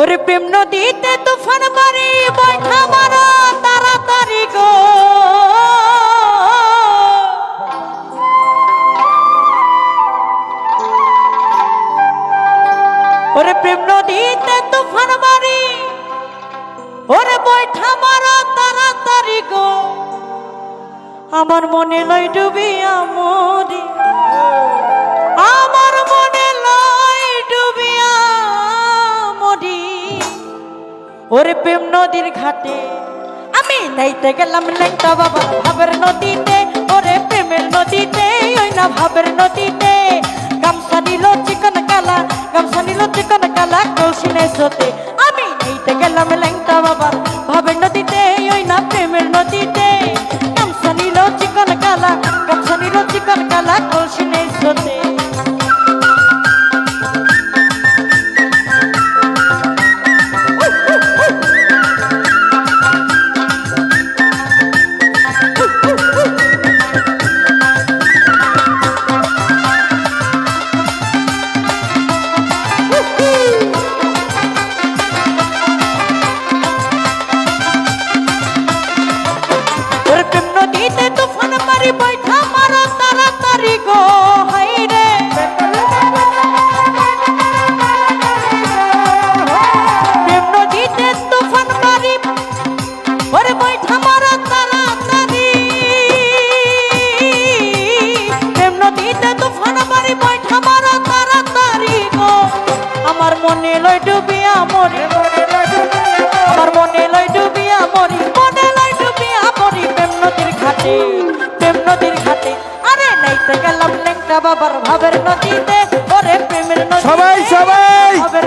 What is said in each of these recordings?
ওরে প্রেম নদীতে তুফান মারি, বৈঠা মারা তাড়াতাড়ি গো। ওরে প্রেম নদীতে তুফান মারি, ওরে বৈঠা মারা তাড়াতাড়ি গো। আমার মনে লয় মরি আমার ওরে প্রেম নদীর ঘাটে। আমি নাইতে গেলাম লেংটা বাবা ভাবের নদীতে লয় ডুবিয়া মরে আমার মনে লয় ডুবিয়া মরি মনে লয় ডুবিয়া মরি। প্রেম নদীর ঘাটে প্রেম নদীর ঘাটে। আরে নাইতে গেলাম লেংটা বাবার ভাবের নদীতে। ওরে প্রেমের নদীতে সবাই, সবাই! ভাবের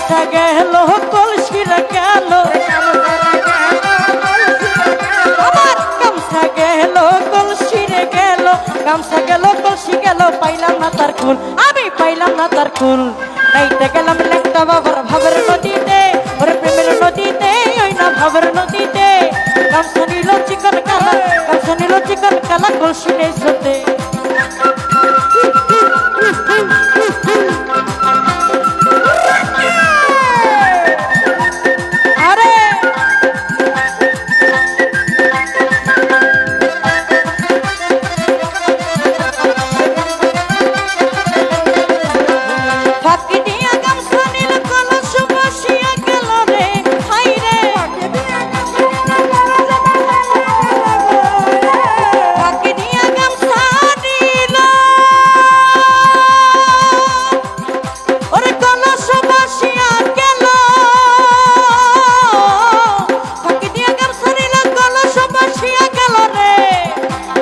গামছা গেল কলসির গেল। আমার গামছা গেল, কলসি গেল, পাইলাম না তার খুন। আমি পাইলাম না তার খুন। নাইতে গেলাম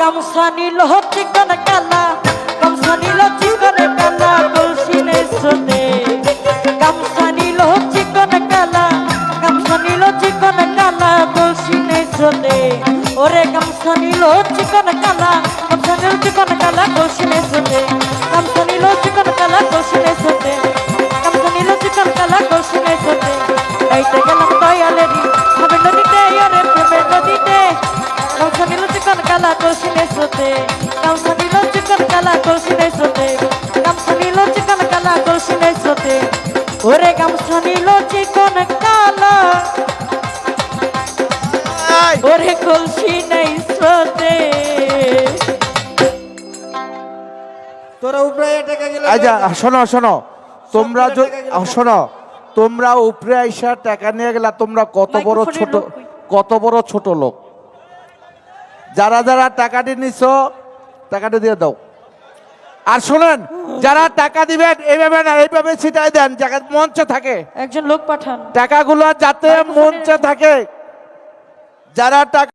গামছা নিল চিকন কালা, গামছা নিল চিকন কালা কলসিনে সোতে গামছা নিল চিকন কালা, গামছা নিল চিকন কালা কলসিনে সোতে ওরে গামছা নিল চিকন কালা, গামছা নিল চিকন কালা কলসিনে সোতে গামছা নিল চিকন কালা কলসিনে সোতে ওরে গামছা নিল চিকন কালা। ওরে কলসি নেই স্রোতে। তোরা উপরে টাকা গেলে আচ্ছা শোনো শোনো। তোমরা শোনো। তোমরা উপরে আইসা টাকা নিয়ে গেলা তোমরা কত বড় ছোট কত বড় ছোট লোক। যারা যারা টাকাটি নিছো টাকাটি দিয়ে দাও। আর শুনেন যারা টাকা দিবেন এইভাবে না এইভাবে ছিটাই দেন যাকে মঞ্চে থাকে। একজন লোক পাঠান। টাকাগুলো যাতে মঞ্চে থাকে। যারা টাকা